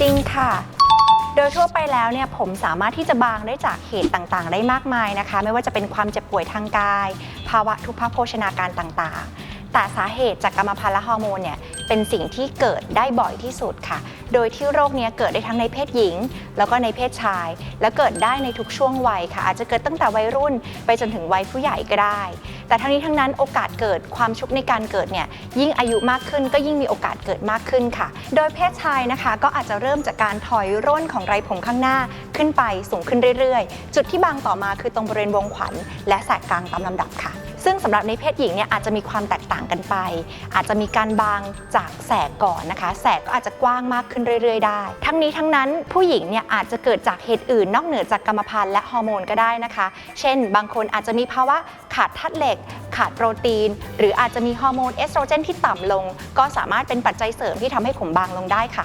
จริงค่ะ โดยทั่วไปแล้วเนี่ยผมสามารถที่จะบางได้จากเหตุต่างๆ ได้มากมายนะคะ ไม่ว่าจะเป็นความเจ็บป่วยทางกาย ภาวะทุพพโภชนาการต่างๆ แต่สาเหตุจากกรรมพันธุ์และฮอร์โมนเนี่ยเป็นสิ่งที่เกิดได้บ่อยที่สุดค่ะ โดยที่โรคนี้เกิดได้ทั้งในเพศหญิง แล้วก็ในเพศชาย และเกิดได้ในทุกช่วงวัยค่ะ อาจจะเกิดตั้งแต่วัยรุ่นไปจนถึงวัยผู้ใหญ่ก็ได้ แต่ทั้งนี้ทั้งนั้นโอกาสเกิดความชุกในการเกิดเนี่ยยิ่งอายุมากขึ้นก็ยิ่งมีโอกาสเกิดมากขึ้นค่ะ โดยเพศชายนะคะ ก็อาจจะเริ่มจากการถอยร่นของไรผมข้างหน้าขึ้นไปสูงขึ้นเรื่อยๆ จุดที่บางต่อมาคือตรงบริเวณวงขวัญและแสกกลางตามลำดับค่ะ ซึ่งสำหรับในเพศหญิงเนี่ยอาจจะมีความแตกต่างกันไป อาจจะมีการบางจากแสกก่อนนะคะ แสกก็อาจจะกว้างมากขึ้นเรื่อย ๆ ได้ ทั้งนี้ทั้งนั้นผู้หญิงเนี่ยอาจจะเกิดจากเหตุอื่น นอกเหนือจากกรรมพันธุ์และฮอร์โมนก็ได้นะคะ เช่น บางคนอาจจะมีภาวะขาดธาตุเหล็ก ขาดโปรตีน หรืออาจจะมีฮอร์โมนเอสโตรเจนที่ต่ำลง ก็สามารถเป็นปัจจัยเสริมที่ทำให้ผมบางลงได้ค่ะ